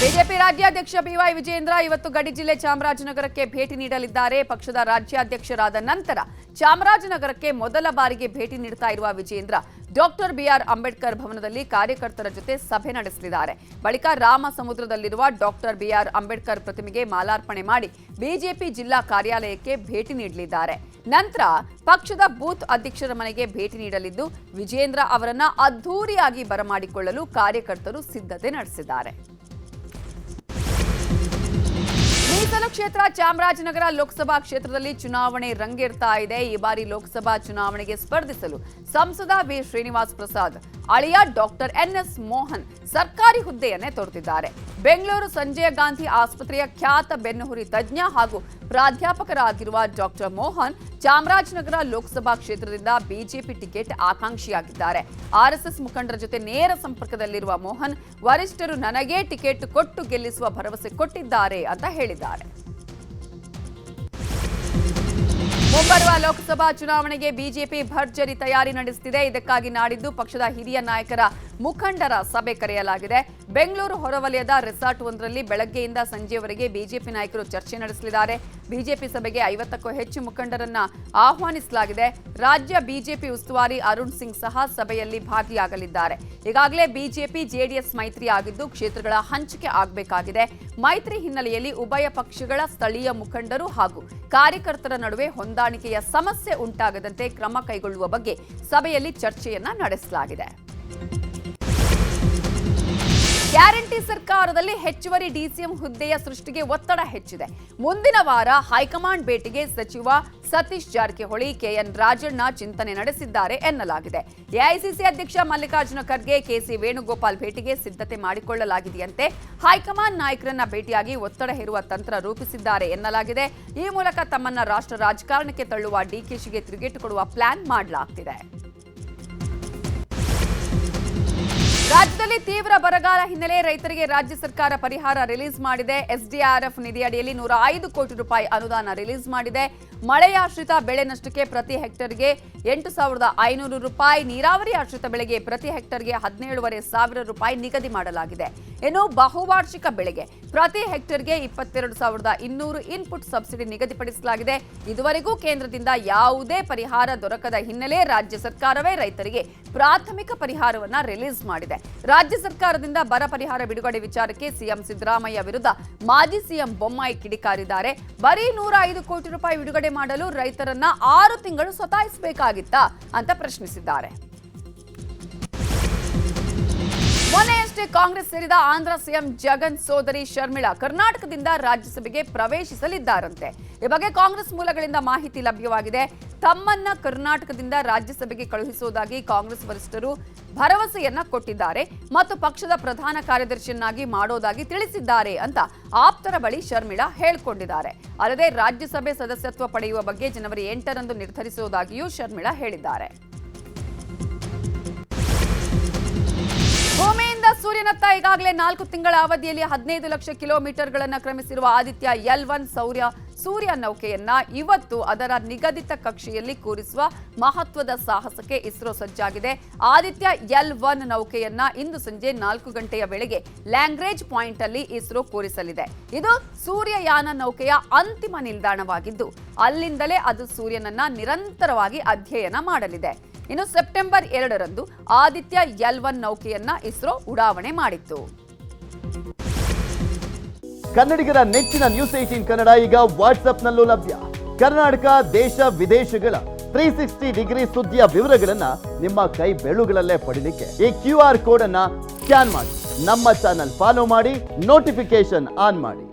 BJP ರಾಜ್ಯಾಧ್ಯಕ್ಷ B Y Vijendra ಇವತ್ತು ಗಡಿ ಜಿಲ್ಲೆ ಚಾಮರಾಜನಗರಕ್ಕೆ ಭೇಟಿ ನೀಡಲಿದ್ದಾರೆ. ಪಕ್ಷದ ರಾಜ್ಯಾಧ್ಯಕ್ಷರಾದ ನಂತರ ಚಾಮರಾಜನಗರಕ್ಕೆ ಮೊದಲ ಬಾರಿಗೆ ಭೇಟಿ ನೀಡುತ್ತಾ ಇರುವ ವಿಜೇಂದ್ರ, ಡಾಕ್ಟರ್ ಬಿಆರ್ ಅಂಬೇಡ್ಕರ್ ಭವನದಲ್ಲಿ ಕಾರ್ಯಕರ್ತರ ಜೊತೆ ಸಭೆ ನಡೆಸಲಿದ್ದಾರೆ. ಬಳಿಕ ರಾಮ ಸಮುದ್ರದಲ್ಲಿರುವ ಡಾಕ್ಟರ್ ಬಿಆರ್ ಅಂಬೇಡ್ಕರ್ ಪ್ರತಿಮೆಗೆ ಮಾಲಾರ್ಪಣೆ ಮಾಡಿ ಬಿಜೆಪಿ ಜಿಲ್ಲಾ ಕಾರ್ಯಾಲಯಕ್ಕೆ ಭೇಟಿ ನೀಡಲಿದ್ದಾರೆ. ನಂತರ ಪಕ್ಷದ ಬೂತ್ ಅಧ್ಯಕ್ಷರ ಮನೆಗೆ ಭೇಟಿ ನೀಡಲಿದ್ದು, ವಿಜೇಂದ್ರ ಅವರನ್ನ ಅದ್ಧೂರಿಯಾಗಿ ಬರಮಾಡಿಕೊಳ್ಳಲು ಕಾರ್ಯಕರ್ತರು ಸಿದ್ಧತೆ ನಡೆಸಿದ್ದಾರೆ. ಕ್ಷೇತ್ರ ಚಾಮರಾಜನಗರ ಲೋಕಸಭಾ ಕ್ಷೇತ್ರದಲ್ಲಿ ಚುನಾವಣೆ ರಂಗೇರ್ತಾ ಇದೆ. ಈ ಬಾರಿ ಲೋಕಸಭಾ ಚುನಾವಣೆಗೆ ಸ್ಪರ್ಧಿಸಲು ಸಂಸದ ವಿ. ಶ್ರೀನಿವಾಸ್ ಪ್ರಸಾದ್, ಅಳಿಯ ಡಾಕ್ಟರ್ ಎನ್ಎಸ್ ಮೋಹನ್ ಸರ್ಕಾರಿ ಹುದ್ದೆಯನ್ನೇ ತೊರೆದಿದ್ದಾರೆ. ಬೆಂಗಳೂರು ಸಂಜಯ ಗಾಂಧಿ ಆಸ್ಪತ್ರೆಯ ಖ್ಯಾತ ಬೆನ್ನುಹುರಿ ತಜ್ಞ ಹಾಗೂ ಪ್ರಾಧ್ಯಾಪಕರಾಗಿರುವ ಡಾಕ್ಟರ್ ಮೋಹನ್ ಚಾಮರಾಜನಗರ ಲೋಕಸಭಾ ಕ್ಷೇತ್ರದಿಂದ ಬಿಜೆಪಿ ಟಿಕೆಟ್ ಆಕಾಂಕ್ಷಿಯಾಗಿದ್ದಾರೆ. ಆರ್ಎಸ್ಎಸ್ ಮುಖಂಡರ ಜೊತೆ ನೇರ ಸಂಪರ್ಕದಲ್ಲಿರುವ ಮೋಹನ್, ವರಿಷ್ಠರು ನನಗೇ ಟಿಕೆಟ್ ಕೊಟ್ಟು ಗೆಲ್ಲಿಸುವ ಭರವಸೆ ಕೊಟ್ಟಿದ್ದಾರೆ ಅಂತ ಹೇಳಿದ್ದಾರೆ. ಮುಂಬರುವ ಲೋಕಸಭಾ ಚುನಾವಣೆಗೆ ಬಿಜೆಪಿ ಭರ್ಜರಿ ತಯಾರಿ ನಡೆಸುತ್ತಿದೆ ಇದಕ್ಕಾಗಿ ನಾಡಿದ್ದು ಪಕ್ಷದ ಹಿರಿಯ ನಾಯಕರ ಮುಖಂಡರ ಸಭೆ ಕರೆಯಲಾಗಿದೆ. ಬೆಂಗಳೂರು ಹೊರವಲಯದ ರೆಸಾರ್ಟ್ ಒಂದರಲ್ಲಿ ಬೆಳಗ್ಗೆಯಿಂದ ಸಂಜೆಯವರೆಗೆ ಬಿಜೆಪಿ ನಾಯಕರು ಚರ್ಚೆ ನಡೆಸಲಿದ್ದಾರೆ. ಬಿಜೆಪಿ ಸಭೆಗೆ ಐವತ್ತಕ್ಕೂ ಹೆಚ್ಚು ಮುಖಂಡರನ್ನ ಆಹ್ವಾನಿಸಲಾಗಿದೆ. ರಾಜ್ಯ ಬಿಜೆಪಿ ಉಸ್ತುವಾರಿ ಅರುಣ್ ಸಿಂಗ್ ಸಹ ಸಭೆಯಲ್ಲಿ ಭಾಗಿಯಾಗಲಿದ್ದಾರೆ. ಈಗಾಗಲೇ ಬಿಜೆಪಿ ಜೆಡಿಎಸ್ ಮೈತ್ರಿ ಆಗಿದ್ದು ಕ್ಷೇತ್ರಗಳ ಹಂಚಿಕೆ ಆಗಬೇಕಾಗಿದೆ. ಮೈತ್ರಿ ಹಿನ್ನೆಲೆಯಲ್ಲಿ ಉಭಯ ಪಕ್ಷಗಳ ಸ್ಥಳೀಯ ಮುಖಂಡರು ಹಾಗೂ ಕಾರ್ಯಕರ್ತರ ನಡುವೆ ಹೊಂದಾಣಿಕೆಯ ಸಮಸ್ಯೆ ಉಂಟಾಗದಂತೆ ಕ್ರಮ ಕೈಗೊಳ್ಳುವ ಬಗ್ಗೆ ಸಭೆಯಲ್ಲಿ ಚರ್ಚೆಯನ್ನ ನಡೆಸಲಾಗಿದೆ. ಗ್ಯಾರಂಟಿ ಸರ್ಕಾರದಲ್ಲಿ ಹೆಚ್ಚುವರಿ ಡಿಸಿಎಂ ಹುದ್ದೆಯ ಸೃಷ್ಟಿಗೆ ಒತ್ತಡ ಹೆಚ್ಚಿದೆ. ಮುಂದಿನ ವಾರ ಹೈಕಮಾಂಡ್ ಭೇಟಿಗೆ ಸಚಿವ ಸತೀಶ್ ಜಾರಕಿಹೊಳಿ, ಕೆಎನ್ ರಾಜಣ್ಣ ಚಿಂತನೆ ನಡೆಸಿದ್ದಾರೆ ಎನ್ನಲಾಗಿದೆ. ಎಐಸಿಸಿ ಅಧ್ಯಕ್ಷ ಮಲ್ಲಿಕಾರ್ಜುನ ಖರ್ಗೆ, ಕೆಸಿ ವೇಣುಗೋಪಾಲ್ ಭೇಟಿಗೆ ಸಿದ್ಧತೆ ಮಾಡಿಕೊಳ್ಳಲಾಗಿದೆಯಂತೆ ಹೈಕಮಾಂಡ್ ನಾಯಕರನ್ನ ಭೇಟಿಯಾಗಿ ಒತ್ತಡ ಹೇರುವ ತಂತ್ರ ರೂಪಿಸಿದ್ದಾರೆ ಎನ್ನಲಾಗಿದೆ. ಈ ಮೂಲಕ ತಮ್ಮನ್ನ ರಾಷ್ಟ್ರ ರಾಜಕಾರಣಕ್ಕೆ ತಳ್ಳುವ ಡಿಕೆಶಿಗೆ ತಿರುಗೇಟು ಕೊಡುವ ಪ್ಲಾನ್ ಮಾಡಲಾಗ್ತಿದೆ. ರಾಜ್ಯದಲ್ಲಿ ತೀವ್ರ ಬರಗಾಲ ಹಿನ್ನೆಲೆ ರೈತರಿಗೆ ರಾಜ್ಯ ಸರ್ಕಾರ ಪರಿಹಾರ ರಿಲೀಸ್ ಮಾಡಿದೆ. ಎಸ್ಡಿಆರ್ಎಫ್ ನಿಧಿ ಅಡಿಯಲ್ಲಿ ನೂರ ಐದು ಕೋಟಿ ರೂಪಾಯಿ ಅನುದಾನ ರಿಲೀಸ್ ಮಾಡಿದೆ. ಮಳೆಯಾಶ್ರಿತ ಬೆಳೆ ನಷ್ಟಕ್ಕೆ ಪ್ರತಿ ಹೆಕ್ಟರ್ಗೆ ಎಂಟು ಸಾವಿರದ ಐನೂರು ರೂಪಾಯಿ, ನೀರಾವರಿ ಆಶ್ರಿತ ಬೆಳೆಗೆ ಪ್ರತಿ ಹೆಕ್ಟರ್ಗೆ ಹದಿನೇಳುವರೆ ಸಾವಿರ ರೂಪಾಯಿ ನಿಗದಿ ಮಾಡಲಾಗಿದೆ. ಇನ್ನು ಬಹುವಾರ್ಷಿಕ ಬೆಳೆಗೆ ಪ್ರತಿ ಹೆಕ್ಟರ್ಗೆ ಇಪ್ಪತ್ತೆರಡು ಸಾವಿರದ ಇನ್ನೂರು ಇನ್ಪುಟ್ ಸಬ್ಸಿಡಿ ನಿಗದಿಪಡಿಸಲಾಗಿದೆ. ಇದುವರೆಗೂ ಕೇಂದ್ರದಿಂದ ಯಾವುದೇ ಪರಿಹಾರ ದೊರಕದ ಹಿನ್ನೆಲೆ ರಾಜ್ಯ ಸರ್ಕಾರವೇ ರೈತರಿಗೆ ಪ್ರಾಥಮಿಕ ಪರಿಹಾರವನ್ನ ರಿಲೀಸ್ ಮಾಡಿದೆ. ರಾಜ್ಯ ಸರ್ಕಾರದಿಂದ ಬರ ಪರಿಹಾರ ಬಿಡುಗಡೆ ವಿಚಾರಕ್ಕೆ ಸಿಎಂ ಸಿದ್ದರಾಮಯ್ಯ ವಿರುದ್ಧ ಮಾಜಿ ಸಿಎಂ ಬೊಮ್ಮಾಯಿ ಕಿಡಿಕಾರಿದ್ದಾರೆ. ಬರೀ ನೂರ ಐದು ಕೋಟಿ ರೂಪಾಯಿ ಬಿಡುಗಡೆ ಮಾಡಲು ರೈತರನ್ನ ಆರು ತಿಂಗಳು ಸತಾಯಿಸಬೇಕಾಗಿತ್ತಾ ಅಂತ ಪ್ರಶ್ನಿಸಿದ್ದಾರೆ. ಕಾಂಗ್ರೆಸ್ ಸೇರಿದ ಆಂಧ್ರ ಸಿಎಂ ಜಗನ್ ಸೋದರಿ ಶರ್ಮಿಳಾ ಕರ್ನಾಟಕದಿಂದ ರಾಜ್ಯಸಭೆಗೆ ಪ್ರವೇಶಿಸಲಿದ್ದಾರಂತೆ. ಈ ಬಗ್ಗೆ ಕಾಂಗ್ರೆಸ್ ಮೂಲಗಳಿಂದ ಮಾಹಿತಿ ಲಭ್ಯವಾಗಿದೆ. ತಮ್ಮನ್ನ ಕರ್ನಾಟಕದಿಂದ ರಾಜ್ಯಸಭೆಗೆ ಕಳುಹಿಸುವುದಾಗಿ ಕಾಂಗ್ರೆಸ್ ವರಿಷ್ಠರು ಭರವಸೆಯನ್ನ ಕೊಟ್ಟಿದ್ದಾರೆ ಮತ್ತು ಪಕ್ಷದ ಪ್ರಧಾನ ಕಾರ್ಯದರ್ಶಿಯನ್ನಾಗಿ ಮಾಡೋದಾಗಿ ತಿಳಿಸಿದ್ದಾರೆ ಅಂತ ಆಪ್ತರ ಬಳಿ ಶರ್ಮಿಳಾ ಹೇಳಿಕೊಂಡಿದ್ದಾರೆ. ಅಲ್ಲದೆ ರಾಜ್ಯಸಭೆ ಸದಸ್ಯತ್ವ ಪಡೆಯುವ ಬಗ್ಗೆ ಜನವರಿ ಎಂಟರಂದು ನಿರ್ಧರಿಸುವುದಾಗಿಯೂ ಶರ್ಮಿಳಾ ಹೇಳಿದ್ದಾರೆ. ಭೂಮಿಯಿಂದ ಸೂರ್ಯನತ್ತ ಈಗಾಗಲೇ ನಾಲ್ಕು ತಿಂಗಳ ಅವಧಿಯಲ್ಲಿ ಹದಿನೈದು ಲಕ್ಷ ಕಿಲೋಮೀಟರ್ಗಳನ್ನು ಕ್ರಮಿಸಿರುವ ಆದಿತ್ಯ ಎಲ್ ಒನ್ ಸೌರ್ಯ ಸೂರ್ಯ ನೌಕೆಯನ್ನ ಇವತ್ತು ಅದರ ನಿಗದಿತ ಕಕ್ಷೆಯಲ್ಲಿ ಕೂರಿಸುವ ಮಹತ್ವದ ಸಾಹಸಕ್ಕೆ ಇಸ್ರೋ ಸಜ್ಜಾಗಿದೆ. ಆದಿತ್ಯ ಎಲ್ ಒನ್ ನೌಕೆಯನ್ನ ಇಂದು ಸಂಜೆ ನಾಲ್ಕು ಗಂಟೆಯ ವೇಳೆಗೆ ಲ್ಯಾಂಗ್ರೇಜ್ ಪಾಯಿಂಟ್ ಅಲ್ಲಿ ಇಸ್ರೋ ಕೂರಿಸಲಿದೆ. ಇದು ಸೂರ್ಯಯಾನ ನೌಕೆಯ ಅಂತಿಮ ನಿಲ್ದಾಣವಾಗಿದ್ದು, ಅಲ್ಲಿಂದಲೇ ಅದು ಸೂರ್ಯನನ್ನ ನಿರಂತರವಾಗಿ ಅಧ್ಯಯನ ಮಾಡಲಿದೆ. ಇನ್ನು ಸೆಪ್ಟೆಂಬರ್ ಎರಡರಂದು ಆದಿತ್ಯ ಎಲ್ ಒನ್ ನೌಕೆಯನ್ನ ಇಸ್ರೋ ಉಡಾವಣೆ ಮಾಡಿತ್ತು. ಕನ್ನಡಿಗರ ನೆಚ್ಚಿನ ನ್ಯೂಸ್ ಏಟೀನ್ ಕನ್ನಡ ಈಗ ವಾಟ್ಸ್ಆಪ್ನಲ್ಲೂ ಲಭ್ಯ. ಕರ್ನಾಟಕ, ದೇಶ, ವಿದೇಶಗಳ ತ್ರೀ ಸಿಕ್ಸ್ಟಿ ಡಿಗ್ರಿ ಸುದ್ದಿಯ ವಿವರಗಳನ್ನ ನಿಮ್ಮ ಕೈ ಬೆಳುಗಳಲ್ಲೇ ಪಡೀಲಿಕ್ಕೆ ಈ ಕ್ಯೂ ಆರ್ ಕೋಡ್ ಅನ್ನ ಸ್ಕ್ಯಾನ್ ಮಾಡಿ. ನಮ್ಮ ಚಾನಲ್ ಫಾಲೋ ಮಾಡಿ ನೋಟಿಫಿಕೇಶನ್ ಆನ್ ಮಾಡಿ.